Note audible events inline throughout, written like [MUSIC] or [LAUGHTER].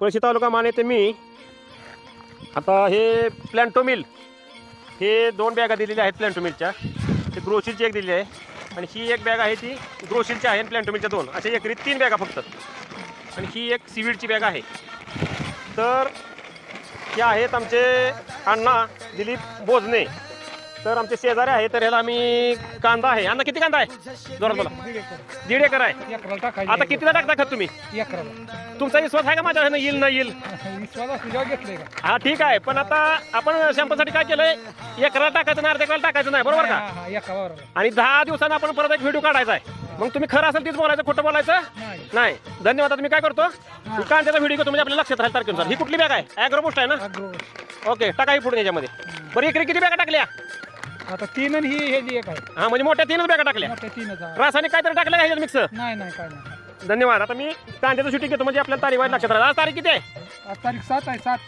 पळशी तालुका माने ते मी. आता हे प्लॅन्टो मिल हे दोन बॅगा दिलेल्या आहेत प्लॅन्टो मिलच्या ते ग्रोशीलची एक दिलेली आहे. आणि ही एक बॅग आहे ती ग्रोशीलची आहे आणि प्लॅन्टो मिलच्या दोन. अशा एकरी तीन बॅगा फक्त. आणि ही एक सिविडची बॅग आहे. तर हे आहेत आमचे अण्णा दिलीप बोजने. तर आमचे शेजारी आहे तर ह्याला आम्ही कांदा आहे. अण्णा किती कांदा आहे? जोरात बोला. दीड एकर. आहे. एकराला टाकायची आता कितीला टाकता खत तुम्ही? एकराला. तुमचा विश्वास आहे का माझ्या ह्यानं येईल न येईल? विश्वास असल्यावर घेतलंय का? हा ठीक आहे. पण आता आपण शॅम्पूसाठी काय केलंय? एकरा टाकायचं नाही अर्ध्या एकराला टाकायचं नाही बरोबर का? हा, हा, एका आणि दहा दिवसांनी आपण परत एक व्हिडिओ काढायचा आहे. मग तुम्ही खरं असेल तीच बोलायचं खोटं बोलायचं? नाही. नाही. धन्यवाद. आता मी काय करतो? मी कांद्याचा व्हिडिओ घेतो म्हणजे आपल्या लक्षात राहील तारखेनुसार. ही कुठली बॅग आहे? ॲग्रो पोस्ट आहे ना? अग्रो ओके टाका ही पुढे याच्यामध्ये. बरं इकडे किती बॅगा टाकल्या? आता तीन आणि ही हे जी एक आहे. हा म्हणजे मोठ्या तीनच बॅगा टाकल्या. मोठ्या तीन हजार रासायनिक काहीतरी टाकलं का मिक्स नाही नाही काय नाही. धन्यवाद. आता मी कांद्याचं शूटिंग घेतो म्हणजे आपल्याला तारीख लक्षात राहील आज तारीख किती आहे? आज तारीख सात आहे सात.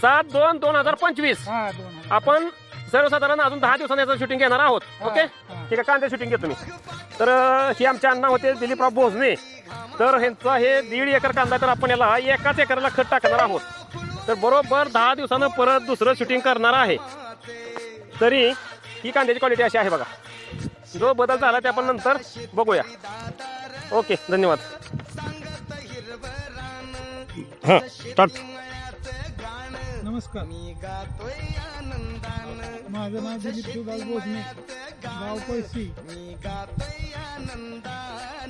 सात दोन दोन हजार पंचवीस. हा दोन. आपण सर्वसाधारण अजून दहा दिवसांनी याचं शूटिंग घेणार आहोत. ओके हा. ठीक आहे कांदे शूटिंग घेतो मी. तर अं, हे आमचे अण्णा होते दिलीपराव भोजने तर ह्यांचा हे दीड एकर कांदा आहे, तर आपण याला एकाच एकराला खत टाकणार आहोत. तर बरोबर दहा दिवसानं परत दुसरं शूटिंग करणार आहे. तरी ही कांद्याची क्वालिटी अशी आहे बघा. जो बदल झाला ते आपण नंतर बघूया. ओके धन्यवाद. हां स्टार्ट नमस्कार. माझं नाव दिलीप गाव पैसी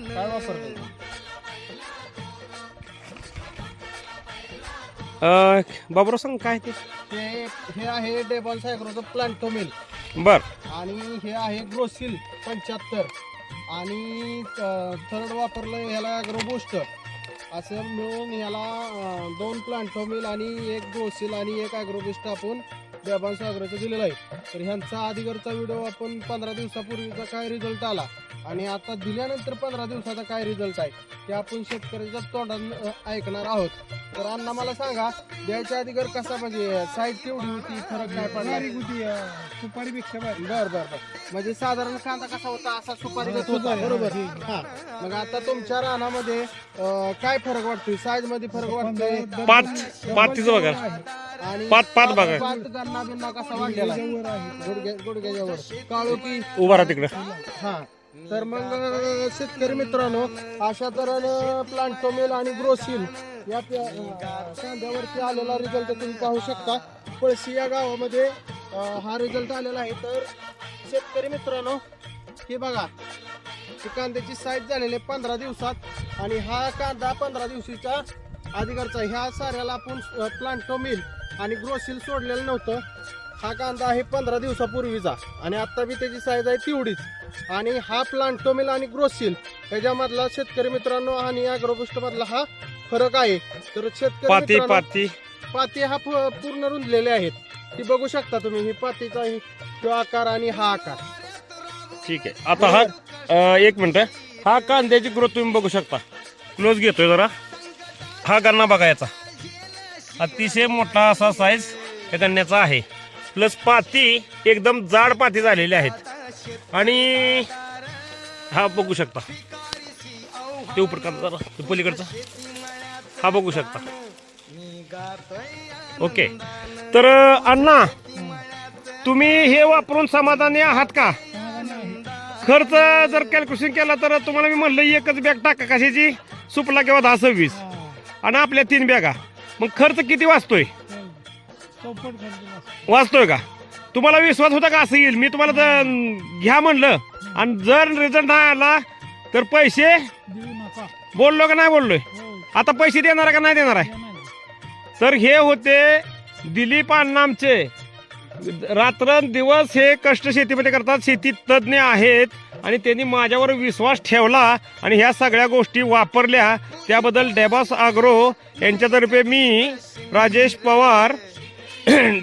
काय वापरतो बाबरो सांग काय ते? हे हे आहे डेबॉल सायग्रोचं प्लांटोमिल बर. आणि हे आहे ग्रोसिल पंच्याहत्तर. आणि थर्ड वापरलं ह्याला ॲग्रोबूस्ट असं मिळून ह्याला अं, दोन प्लांटोमिल आणि एक ग्रोसिल आणि एक ॲग्रोबूस्ट आपण डेबॉल सायग्रोचं दिलेलं आहे. तर ह्यांचा अगोदरचा व्हिडिओ आपण पंधरा दिवसापूर्वीचा काय रिझल्ट आला? आणि आता दिल्यानंतर पंधरा दिवसाचा काय रिझल्ट आहे? ते आपण शेतकऱ्याच्या तोंडात ऐकणार आहोत. तर अण्णा मला सांगा द्यायच्या अगोदर कसा म्हणजे साईज केवढी होती? फरक काय पडला? बारीक होती अं, सुपारीपेक्षा बारीक. बर बर बर. म्हणजे साधारण कांदा कसा होता? असा सुपारी होता. सुपारी, बरोबर. हा, मग आता तुमच्या रानामध्ये अं, काय फरक वाटतोय? साईजमध्ये फरक वाटतोय? पाच पाचीचं बघा. आणि पाच- पाच बघा. पाच गन्ना बिन्ना कसा वाढलेला आहे? गुडघ्या गुडघ्याच्या वर काळू की? उभा राहा तिकडं. हा. तर मग शेतकरी मित्रांनो अशा तऱ्हेनं प्लांटोमेल आणि ग्रोसिल या कांद्यावरती आलेला रिझल्ट तुम्ही पाहू शकता. पळशी या गावामध्ये हा रिझल्ट आलेला आहे. तर शेतकरी मित्रांनो हे बघा ही कांद्याची साईज झालेली आहे पंधरा दिवसात आणि हा कांदा पंधरा दिवशीचा अधिकारचा आहे. ह्या साऱ्याला आपण प्लांटोमिल आणि ग्रोसिल सोडलेलं नव्हतं. हा कांदा आहे पंधरा दिवसापूर्वीचा आणि आता बी त्याची साईज आहे तेवढीच. आणि हा प्लांटोमिल आणि ग्रोसिल याच्यामधला शेतकरी मित्रांनो आणि अॅग्रोबुस्ट मधला हा फरक आहे. तर शेतकरी पाती मित्रांनो, पाती. पाती हा प- पूर्ण रुंदलेले आहेत. ती बघू शकता तुम्ही ही पातीचा ही तो आकार आणि हा आकार. ठीक आहे. आता हा अं, एक मिनिट. हा कांद्याची ग्रोथ तुम्ही बघू शकता. क्लोज घेतोय जरा. हा गन्ना बघा याचा. अतिशय मोठा असा साईज या गन्न्याचा आहे. प्लस पाती एकदम जाड पाती झालेली आहेत. आणि हा बघू शकता. ते उपर जरा ते पलीकडचा. हा बघू शकता. ओके. तर अण्णा तुम्ही हे वापरून समाधानी आहात का? खर्च जर कॅल्क्युलेशन केला तर तुम्हाला मी म्हणलं एकच बॅग टाका कशाची? सुपला किंवा दहा सव्वीस. आणि आपल्या तीन बॅगा. मग खर्च किती वाचतोय? वाचतोय का? तुम्हाला विश्वास होता का असं येईल मी तुम्हाला तर घ्या म्हणलं. आणि जर रिझल्ट नाही आला तर पैसे बोललो का नाही बोललोय? हो. आता पैसे देणार आहे का नाही देणार आहे. तर हे होते दिलीप अण्णा आमचे. रात्र दिवस हे कष्ट शेतीमध्ये करतात. शेती तज्ज्ञ आहेत आणि त्यांनी माझ्यावर विश्वास ठेवला आणि ह्या सगळ्या गोष्टी वापरल्या. त्याबद्दल डेबॉस आग्रो यांच्यातर्फे मी राजेश पवार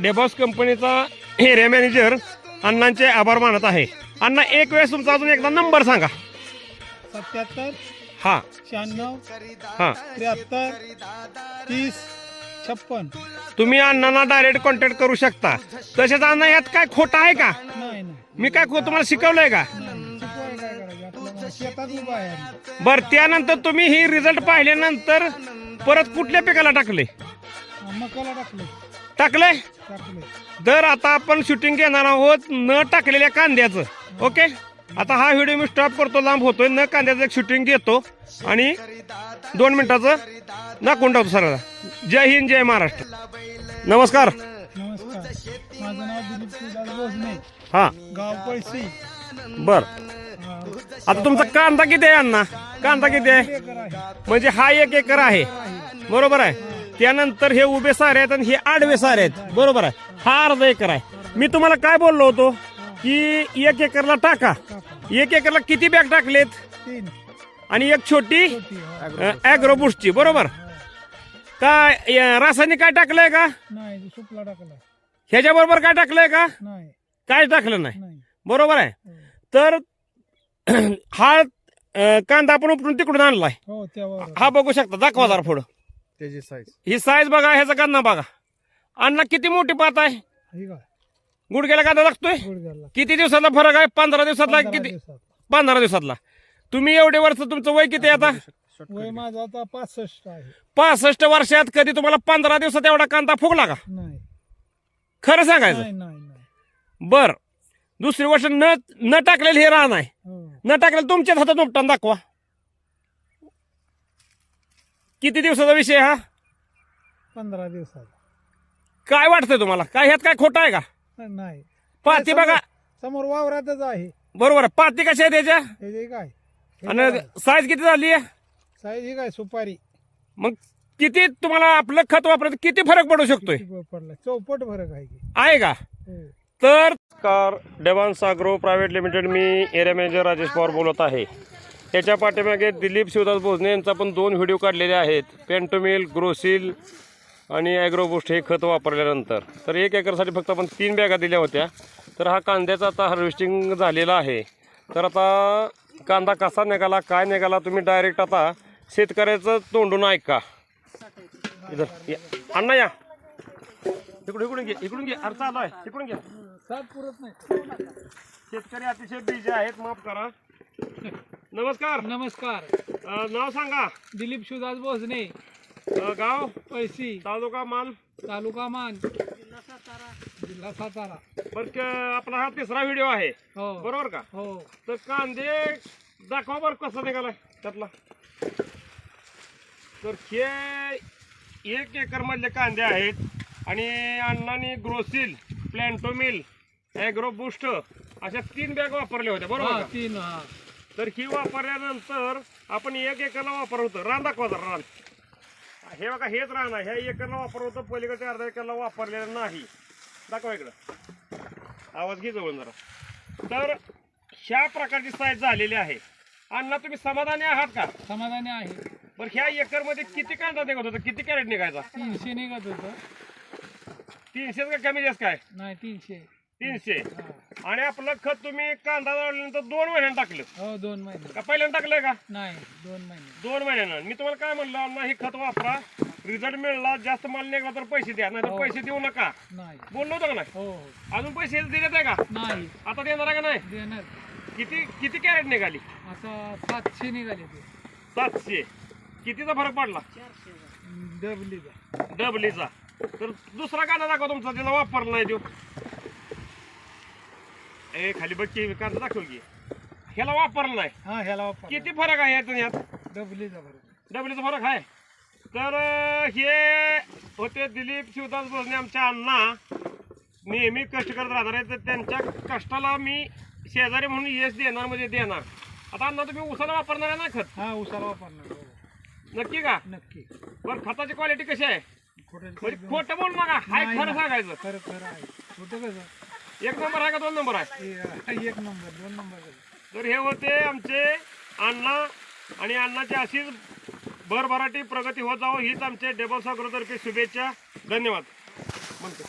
डेबॉस कंपनीचा एरिया मॅनेजर अण्णांचे आभार मानत आहे. अण्णा एक वेळेस तुमचा अजून एकदा नंबर सांगा. सत्याहत्तर हा. शहाण्णव हा. त्र्याहत्तर तीस छप्पन. तुम्ही अण्णांना डायरेक्ट कॉन्टॅक्ट करू शकता. तसेच अण्णा यात काय खोटं आहे का? नाही नाही. मी काय खो- तुम्हाला शिकवलंय का? नाही. शिकवाय काय करायचं? आपलं शेतात उभा आहे आम्ही. बर त्यानंतर तुम्ही ही रिझल्ट पाहिल्यानंतर परत कुठल्या पिकाला टाकले? मकाला टाकले. टाकले? तर आता आपण शूटिंग घेणार आहोत न टाकलेल्या कांद्याचं. ओके? आता हा व्हिडिओ मी स्टॉप करतो लांब होतोय. न कांद्याचं एक शूटिंग घेतो. आणि दोन मिनिटाचं नाकून टाकतो सर जय हिंद जय महाराष्ट्र. नमस्कार. नमस्कार. माझं नाव दिलीप शिवदास भोसने हा. गाव बर. आता तुमचा कांदा किती आहे अण्णा? कांदा किती आहे. म्हणजे हा एक एकर आहे. बरोबर आहे. त्यानंतर हे उभे सारे आहेत आणि हे आडवे सारे आहेत. बरोबर आहे. हा अर्धा एकर आहे. मी तुम्हाला काय बोललो होतो? की एक एकरला टाका. एक एकरला किती बॅग टाकलेत? आणि एक छोटी छोटी हा. ॲग्रोबुस्टची बरोबर? काय या रासायनिक काय टाकलंय का? ह्याच्या बरोबर काय टाकलंय का? काय टाकलं नाही? बरोबर आहे. हो. तर [CLEARS THROAT] हा कांदा आपण उपटून तिकडून आणलाय. हो हा बघू शकता. दाखवा जरा पुढं. त्याची साईज ही साईज बघा ह्याचा कांदा बघा. अण्णा किती मोठी पात आहे? ही काय गुडघ्याला कांदा लागतोय? गुडघ्याला. किती दिवसातला फरक आहे? पंधरा दिवसातला किती. पंधरा दिवसातला. तुम्ही एवढे वर्ष तुमचं वय किती आहे आता? वय माझं आता पासष्ट आहे. पासष्ट वर्षात कधी तुम्हाला पंधरा दिवसात एवढा कांदा फुगला का? नाही. खरं सांगायचं. नाही नाही नाही. बर. दुसरी गोष्ट न न टाकलेलं हे रान आहे. हो. न टाकलेलं तुमच्याच हातात उपटान दाखवा. किती दिवसाचा विषय हा? पंधरा दिवसात काय वाटतंय तुम्हाला? काय ह्यात काय खोटं आहे का? नाही पाती बघा. समोर वावरातच आहे. बरोबर आहे. पाती कशा आहे त्याच्या? हे जे काय? हे आणि काय? साईज किती झाली आहे? साईज ही काय? सुपारी. मग किती तुम्हाला आपलं खत वापरायचं किती फरक पडू शकतोय? पडला? चौपट फरक आहे की. आहे का? हो. तर कार डेवान्स अग्रो प्रायव्हेट लिमिटेड. मी एरिया मॅनेजर राजेश पवार बोलत आहे. त्याच्या पाठीमागे दिलीप शिवदास भोजने यांचा पण दोन व्हिडिओ काढलेले आहेत. पेंटोमिल ग्रोसिल आणि ॲग्रोबुस्ट हे खत वापरल्यानंतर. तर एक एकरसाठी फक्त आपण तीन बॅगा दिल्या होत्या. तर हा कांद्याचा आता हार्वेस्टिंग झालेला आहे. तर आता कांदा कसा निघाला काय निघाला तुम्ही डायरेक्ट आता शेतकऱ्याचं तोंडून ऐका. इधर या. अण्णा या. इकडून इकडून घे इकडून घे. अरे चालू आहे. इकडून घ्या सात पुरत नाही. शेतकरी अतिशय बिझी आहेत. माफ करा. नमस्कार. नमस्कार. अ, नाव सांगा. दिलीप शिवदास भोसने. अ, गाव? पैसी तालुका मान? तालुका मान. जिल्हा सातारा. बर क- आपला हा तिसरा व्हिडिओ आहे. हो. बरोबर का? हो. तर कांदे दाखवा बरं कसा निघालाय त्यातला. तर हे एक एकर मधले कांदे आहेत आणि अण्णांनी ग्रोसिल प्लॅन्टोमिल ॲग्रो बुस्ट अशा तीन बॅग वापरल्या होत्या बरोबर हा, का? तीन हा. तर ही वापरल्यानंतर आपण एक एकरला वापर होतं. रान दाखवा जरा रान. हे बघा हेच रान आहे. ह्या एकरला वापर होतं पलीकडच्या अर्धा एकरला वापरलेलं नाही. दाखवा इकडं. आवाज घे जवळ जरा. तर ह्या प्रकारची साईज झालेली आहे. अण्णा तुम्ही समाधानी आहात का? समाधानी आहे. बरं ह्या एकरमध्ये किती कांदा निघत होता? किती कॅरेट निघायचा? तीनशे निघत होतं. तीनशे का कमी जास्त काय? नाही तीनशे. तीनशे. आणि आपलं खत तुम्ही कांदा लावल्यानंतर दोन महिन्यानं टाकलं. हो दोन महिने. का पहिल्यांदा टाकलंय का? नाही दोन महिने. दोन महिन्यानं. मी तुम्हाला काय म्हणलं अण्णा हे खत वापरा. रिझल्ट मिळला जास्त माल निघाला तर पैसे द्या नाही तर हो. पैसे देऊ नका. नाही. बोललो होतं का नाही? हो हो. अजून पैसे दिलेत आहे का? नाही. आता देणार आहे का नाही? देणार. किती किती कॅरेट निघाली? आता सातशे निघाले ते. सातशे. कितीचा फरक पडला? डबलीचा. डबलीचा. तर दुसरा कांदा दाखवा तुमचा त्याला वापरला नाही देऊ ए खाली बघ की कांदा दाखव की. ह्याला वापरला नाही हा ह्याला वापर किती फरक आहे यात आणि यात? डबलीचा बरोबर डबलीचा फरक आहे. तर हे होते दिलीप शिवदास भोसने आमच्या अण्णा. नेहमी कष्ट करत राहणार आहे तर त्यांच्या कष्टाला मी शेजारी म्हणून यश देणार म्हणजे देणार. आता अण्णा तुम्ही उसाला वापरणार आहे ना खत? हा उसाला वापरणार हो. नक्की का? नक्की. बरं खताची क्वालिटी कशी आहे? खोटं म्हणजे खोटं बोल नका हाय खरं. सांगायचं. खरं खरं आहे. खोटं कसं? एक नंबर आहे का दोन नंबर आहे? हे, एक नंबर दोन नंबर तर हे होते आमचे अण्णा आणि अण्णाची अशीच भरभराटी प्रगती होत जावं हीच आमचे डेबल सागरोतर्फे शुभेच्छा. धन्यवाद. म्हणतो.